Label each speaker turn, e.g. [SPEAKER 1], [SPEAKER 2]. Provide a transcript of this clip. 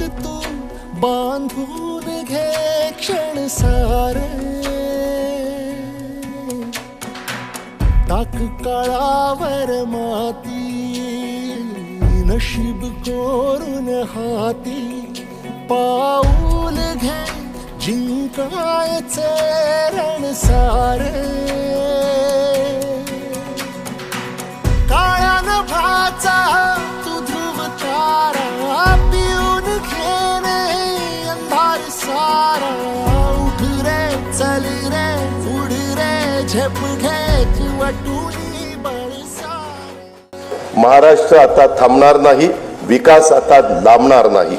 [SPEAKER 1] तू बांधून घे क्षण सारे। टाक काळावर माती नशीब कोरून हाती पाऊल घे जिंकायचे रण सारा उठ रे चल रे उड रे झेप घे वटुनी
[SPEAKER 2] महाराष्ट्र आता थांबणार नाही विकास आता लांबणार नाही.